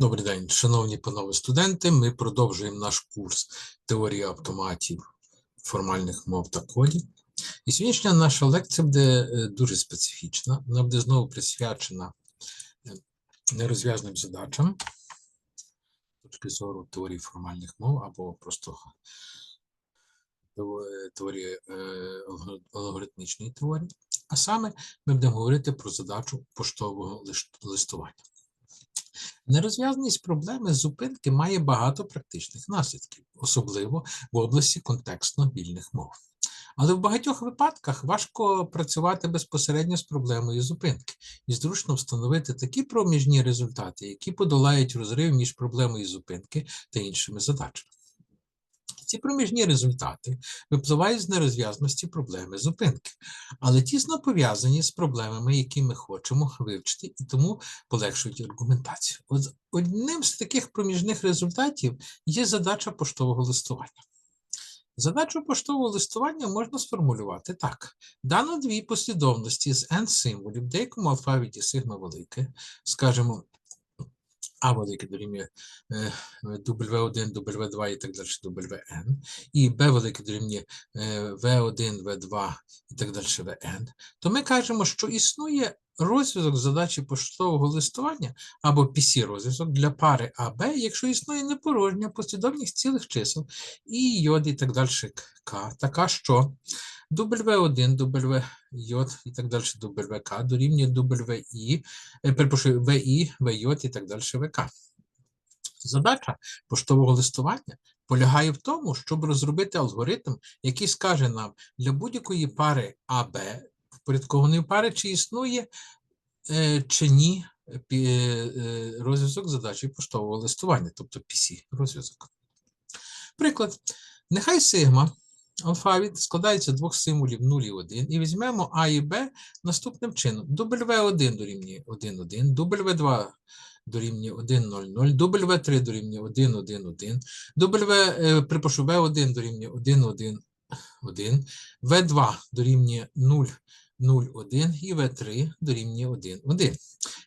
Добрий день, шановні панове студенти. Ми продовжуємо наш курс теорії автоматів формальних мов та кодів. І сьогоднішня наша лекція буде е, дуже специфічна. Вона буде знову присвячена е, нерозв'язним задачам з точки зору теорії формальних мов або просто теорії е, алгоритмічної теорії. А саме ми будемо говорити про задачу поштового листування. Нерозв'язаність проблеми зупинки має багато практичних наслідків, особливо в області контекстно вільних мов. Але в багатьох випадках важко працювати безпосередньо з проблемою зупинки і зручно встановити такі проміжні результати, які подолають розрив між проблемою зупинки та іншими задачами. Ці проміжні результати випливають з нерозв'язаності проблеми зупинки, але тісно пов'язані з проблемами, які ми хочемо вивчити, і тому полегшують аргументацію. От одним з таких проміжних результатів є задача поштового листування. Задачу поштового листування можна сформулювати так: дано дві послідовності з n символів, в деякому алфавіті сигма велике, скажімо, А велике дорівнює е, W1, W2 і так далі, WN, і B велике дорівнює е, V1, V2 і так далі, VN, то ми кажемо, що існує розв'язок задачі поштового листування або PC-розв'язок для пари АБ, якщо існує непорожня послідовність цілих чисел і йод і так далі К, така що W1, W йод і так далі WK дорівнює WI, е, перепрошую, VI, VJ і так далі ВК. Задача поштового листування полягає в тому, щоб розробити алгоритм, який скаже нам для будь-якої пари АБ, впорядкованої пари, чи існує е, чи ні е, розв'язок задачі поштового листування, тобто PC розв'язок. Приклад. Нехай сигма алфавіт складається з двох символів 0 і 1, і візьмемо А і Б наступним чином. W1 дорівнює 1, 1, W2 дорівнює 1, 0, 0, W3 дорівнює 1, 1, 1, W, припишу, V1 дорівнює 1, 1, 1, V2 дорівнює 0, 0, 1 і V3 дорівнює 1, 1.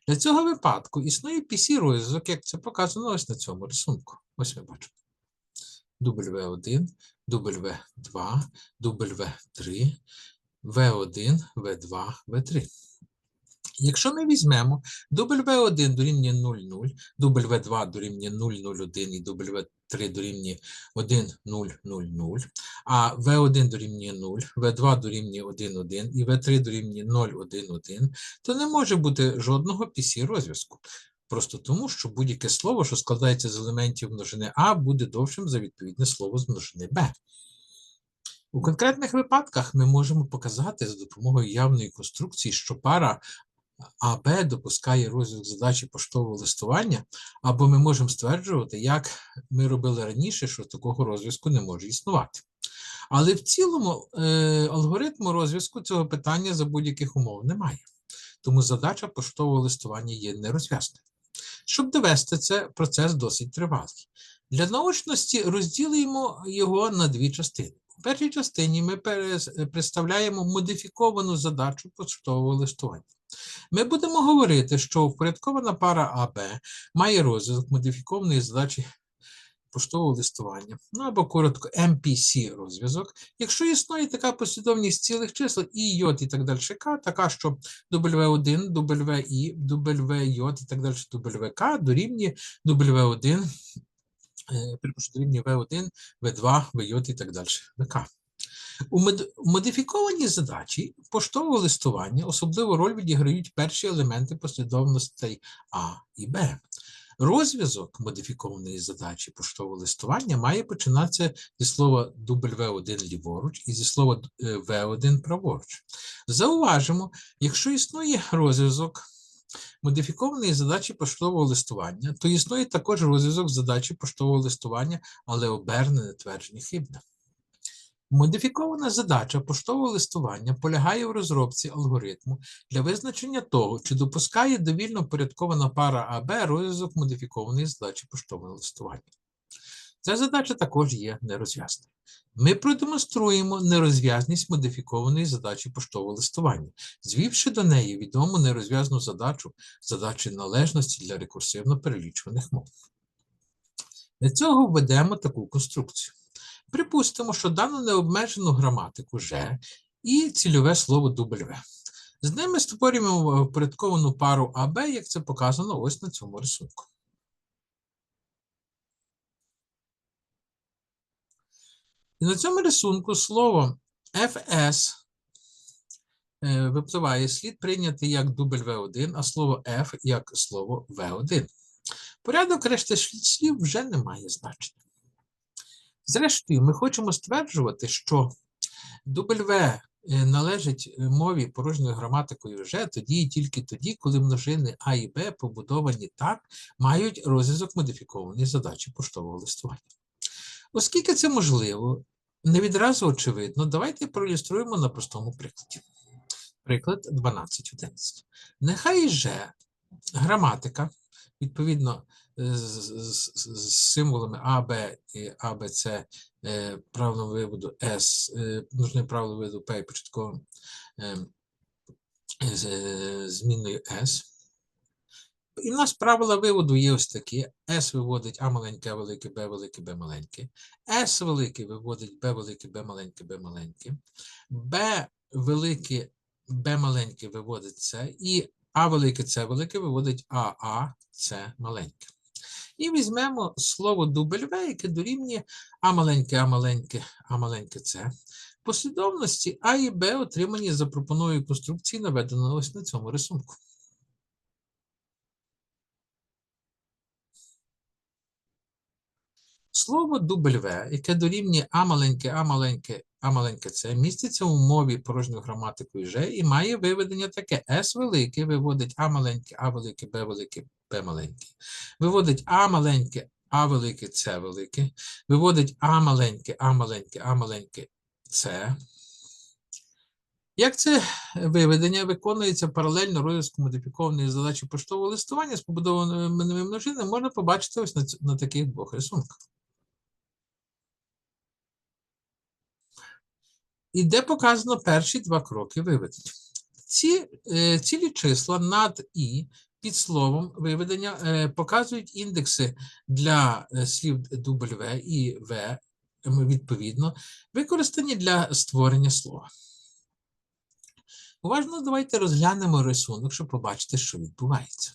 Для цього випадку існує PC-розв'язок, як це показано ось на цьому рисунку. Ось ми бачимо. W1, W2, W3, V1, V2, V3. Якщо ми візьмемо W1 дорівнює 0,0, W2 дорівнює 0,01 і W3 дорівнює 1,000, а V1 дорівнює 0, V2 дорівнює 1,1 і V3 дорівнює 0,1,1, то не може бути жодного PC-розв'язку. Просто тому, що будь-яке слово, що складається з елементів множини А, буде довшим за відповідне слово з множини Б. У конкретних випадках ми можемо показати за допомогою явної конструкції, що пара АБ допускає розв'язок задачі поштового листування, або ми можемо стверджувати, як ми робили раніше, що такого розв'язку не може існувати. Але в цілому е, алгоритму розв'язку цього питання за будь-яких умов немає. Тому задача поштового листування є нерозв'язною. Щоб довести це, процес досить тривалий. Для наочності розділимо його на дві частини. У першій частині ми представляємо модифіковану задачу поштового листування. Ми будемо говорити, що впорядкована пара АБ має розв'язок модифікованої задачі поштового листування, ну або коротко MPC розв'язок, якщо існує така послідовність цілих чисел і йод і так далі К, така, що W1, WI, WJ і так далі WK дорівнює W1, е, дорівнює V1, V2, VJ і так далі ВК. У модифікованій задачі поштового листування особливу роль відіграють перші елементи послідовностей А і Б. Розв'язок модифікованої задачі поштового листування має починатися зі слова W1 ліворуч і зі слова е, V1 праворуч. Зауважимо, якщо існує розв'язок модифікованої задачі поштового листування, то існує також розв'язок задачі поштового листування, але обернене твердження хибне. Модифікована задача поштового листування полягає в розробці алгоритму для визначення того, чи допускає довільно порядкована пара АБ розв'язок модифікованої задачі поштового листування. Ця задача також є нерозв'язною. Ми продемонструємо нерозв'язність модифікованої задачі поштового листування, звівши до неї відому нерозв'язну задачу задачі належності для рекурсивно перелічуваних мов. Для цього введемо таку конструкцію. Припустимо, що дану необмежену граматику «ж» і цільове слово «W». З ними створюємо впорядковану пару АБ, як це показано ось на цьому рисунку. І на цьому рисунку слово FS е, випливає слід прийняти як W1, а слово F як слово V1. Порядок решти слів вже не має значення. Зрештою, ми хочемо стверджувати, що W е, належить мові порожньою граматикою вже тоді і тільки тоді, коли множини А і Б побудовані так, мають розв'язок модифікованої задачі поштового листування. Оскільки це можливо, не відразу очевидно, давайте проілюструємо на простому прикладі. Приклад 12.11. Нехай же граматика, відповідно з, з, символами А, Б і А, Б, С, е, правилом виводу С, е, множним правилом виводу П і початковим е, з, е, змінною С. І в нас правила виводу є ось такі. S виводить А маленьке, велике, Б велике, Б маленьке. S велике виводить Б велике, Б маленьке, Б маленьке. Б велике, Б маленьке виводить С. І А велике, С велике виводить А, А, С маленьке. І візьмемо слово W, яке дорівнює А маленьке, А маленьке, А маленьке С. Послідовності А і Б отримані за пропоною конструкції, наведено ось на цьому рисунку. Слово W, яке дорівнює А маленьке, А маленьке, А маленьке С, міститься у мові порожньою граматикою Ж і має виведення таке. С велике виводить А маленьке, А велике, Б велике, Б маленьке. Виводить А маленьке, А велике, С велике. Виводить А маленьке, А маленьке, А маленьке С. Як це виведення виконується паралельно розв'язку модифікованої задачі поштового листування з побудованими множинами, можна побачити ось на, на таких двох рисунках. І де показано перші два кроки виведення. Ці е, цілі числа над і під словом виведення е, показують індекси для е, слів W і V, відповідно, використані для створення слова. Уважно давайте розглянемо рисунок, щоб побачити, що відбувається.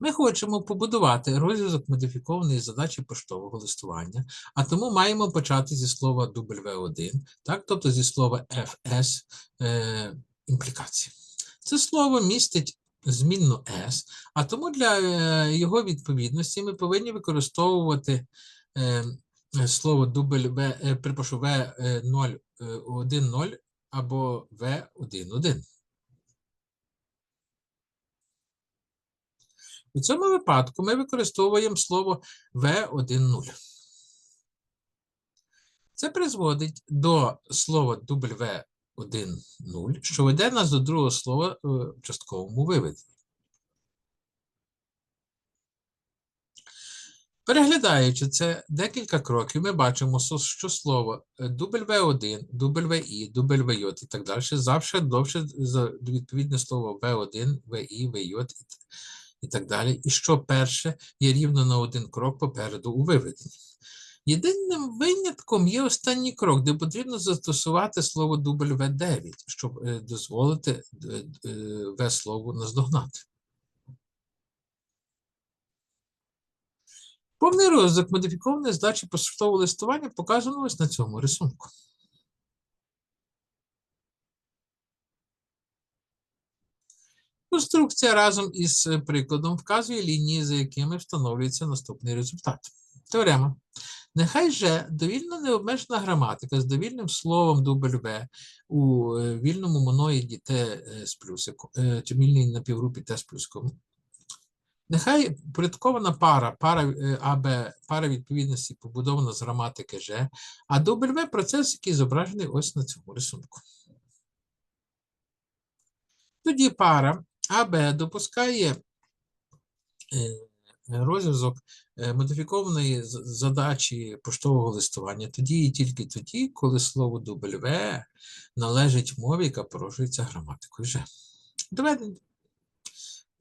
Ми хочемо побудувати розв'язок модифікованої задачі поштового листування, а тому маємо почати зі слова W1, так, тобто зі слова FS е, імплікації. Це слово містить змінну S, а тому для е, його відповідності ми повинні використовувати е, слово W, е, припишу V010 е, або V11. У цьому випадку ми використовуємо слово V10. Це призводить до слова W10, що веде нас до другого слова е, в частковому виведенні. Переглядаючи це декілька кроків, ми бачимо, що слово W1, WI, WJ і так далі завжди довше за відповідне слово V1, VI, VJ і так далі. І що перше є рівно на один крок попереду у виведенні. Єдиним винятком є останній крок, де потрібно застосувати слово W9, щоб е, дозволити В е, слову наздогнати. Повний розвиток модифікованої здачі поштового листування показано ось на цьому рисунку. Конструкція разом із е, прикладом вказує лінії, за якими встановлюється наступний результат. Теорема. Нехай же довільно необмежена граматика з довільним словом W у е, вільному моноїді Т е, з плюсиком, чи вільній напівгрупі Т з плюсиком. Нехай порядкована пара, пара АБ, пара відповідності побудована з граматики Ж, а W процес, який зображений ось на цьому рисунку. Тоді пара АБ допускає е, розв'язок е, модифікованої задачі поштового листування тоді і тільки тоді, коли слово W належить мові, яка порушується граматикою вже. Доведення.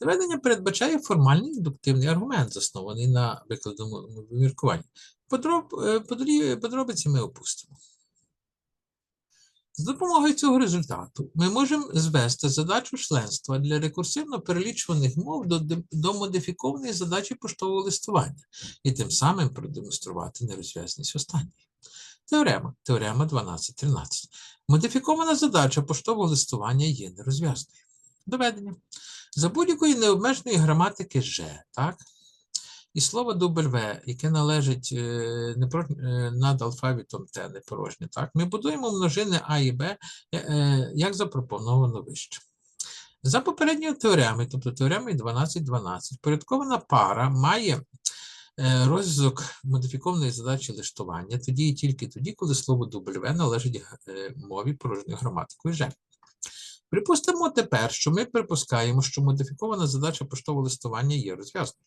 Доведення передбачає формальний індуктивний аргумент, заснований на викладеному виміркуванні. Подроб, е, подробиці ми опустимо. З допомогою цього результату ми можемо звести задачу членства для рекурсивно перелічуваних мов до, до модифікованої задачі поштового листування і тим самим продемонструвати нерозв'язність останньої. Теорема. Теорема 12.13. Модифікована задача поштового листування є нерозв'язною. Доведення. За будь-якої необмеженої граматики «ж», так? І слово W, яке належить е, непро- е, над алфавітом Т, не порожнє, так? Ми будуємо множини А і Б, е, як запропоновано вище. За попередньою теоремою, тобто теоремою 12.12, порядкована пара має розв'язок модифікованої задачі листування тоді і тільки тоді, коли слово W належить мові порожньою граматикою «ж». Припустимо тепер, що ми припускаємо, що модифікована задача поштового листування є розв'язаною.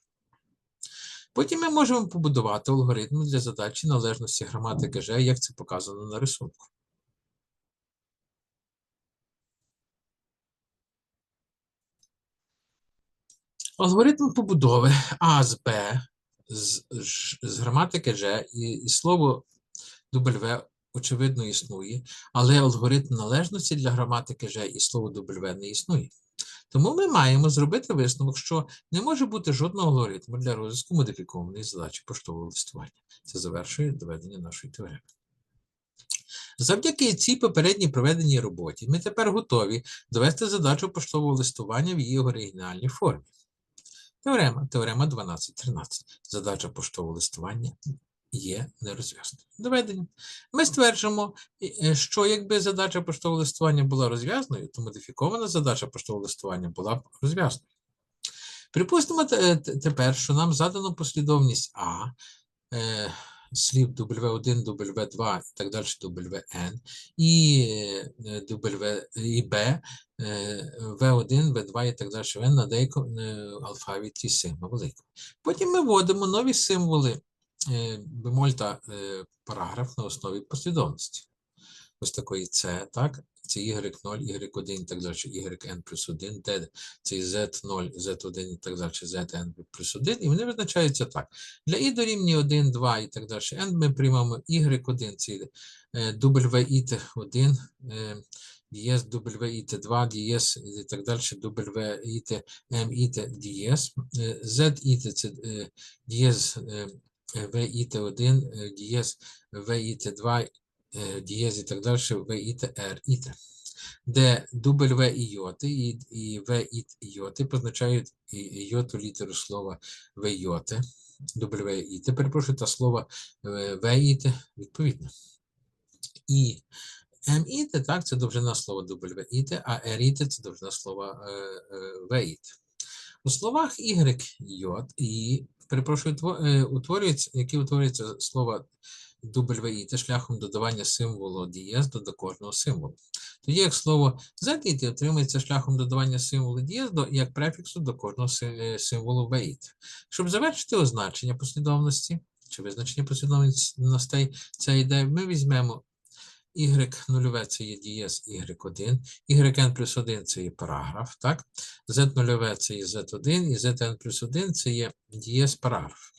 Потім ми можемо побудувати алгоритм для задачі належності граматики Ж, як це показано на рисунку. Алгоритм побудови А з Б з, з граматики Ж і, і слово W очевидно існує, але алгоритм належності для граматики Ж і слово W не існує. Тому ми маємо зробити висновок, що не може бути жодного алгоритму для розв'язку модифікованої задачі поштового листування. Це завершує доведення нашої теореми. Завдяки цій попередній проведеній роботі ми тепер готові довести задачу поштового листування в її оригінальній формі. Теорема. Теорема 12.13. Задача поштового листування є нерозв'язною. Доведення. Ми стверджуємо, е, що якби задача поштового листування була розв'язною, то модифікована задача поштового листування була б розв'язною. Припустимо те- тепер, що нам задано послідовність А, е, слів W1, W2 і так далі, WN, і е, W, і B, е, V1, V2 і так далі, N на деякому е, алфавіті сигма. Потім ми вводимо нові символи Е, бемольта е, параграф на основі послідовності. Ось такої С, так? Це Y0, Y1 і так далі, yn плюс 1, D, це Z0, Z1 і так далі, Zn плюс 1, і вони визначаються так. Для І дорівнює 1, 2 і так далі. N ми приймемо Y1, це WIT1, ds WIT 2 ds і так далі, WIT, MIT, ds Z IT це е, ds Е, ВІТ1, е, дієз ВІТ2, е, дієз і так далі, ВІТР, ІТ. Де дубль В і йоти, і, і В і йоти позначають йоту літеру слова В йоти, дубль В і Т. Перепрошую, та слово В і Т, відповідно. І М і Т, так, це довжина слова дубль В і Т, а Р і Т це довжина слова В і Т. У словах Y, йод і перепрошую, е, утворюється, які утворюються слова W і шляхом додавання символу дієз до, кожного символу. Тоді як слово Z і Т отримується шляхом додавання символу дієз до, як префіксу до кожного е, символу В. Щоб завершити означення послідовності чи визначення послідовностей цієї ідеї, ми візьмемо Y нульове це є дієз Y1, YN плюс 1 це є параграф, так? Z нульове це є Z1 і ZN плюс 1 це є дієз параграф.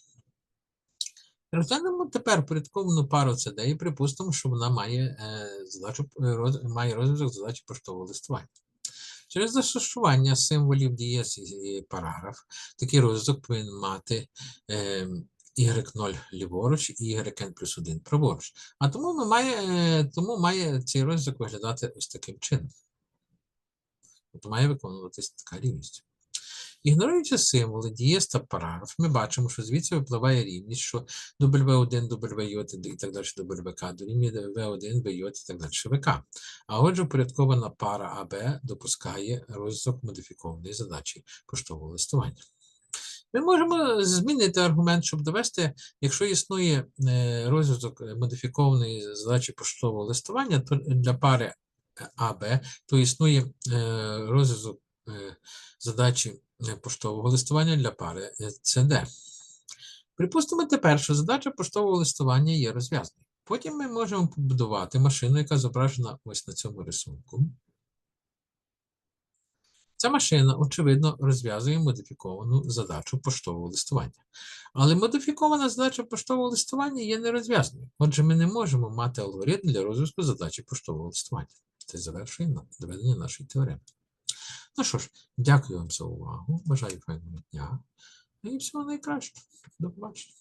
Розглянемо тепер порядковану пару CD і припустимо, що вона має, е, задачу, е, має розв'язок задачі поштового листування. Через застосування символів дієз і і параграф такий розв'язок повинен мати е, Y0 ліворуч і YN плюс 1 праворуч. А тому, ми має, е, тому має цей розв'язок виглядати ось таким чином. Тобто має виконуватись така рівність. Ігноруючи символи, дієз та параграф, ми бачимо, що звідси випливає рівність, що W1, WJ і так далі, WK дорівнює V1, VJ і так далі, ВК. А отже, упорядкована пара АБ допускає розв'язок модифікованої задачі поштового листування. Ми можемо змінити аргумент, щоб довести, якщо існує е, розв'язок модифікованої задачі поштового листування, то для пари АБ, то існує е, розв'язок е, задачі поштового листування для пари СД. Припустимо тепер, що задача поштового листування є розв'язаною. Потім ми можемо побудувати машину, яка зображена ось на цьому рисунку. Ця машина, очевидно, розв'язує модифіковану задачу поштового листування. Але модифікована задача поштового листування є нерозв'язаною. Отже, ми не можемо мати алгоритм для розв'язку задачі поштового листування. Це завершує доведення нашої теореми. Ну що ж, дякую вам за увагу. Бажаю файного дня і всього найкращого. До побачення.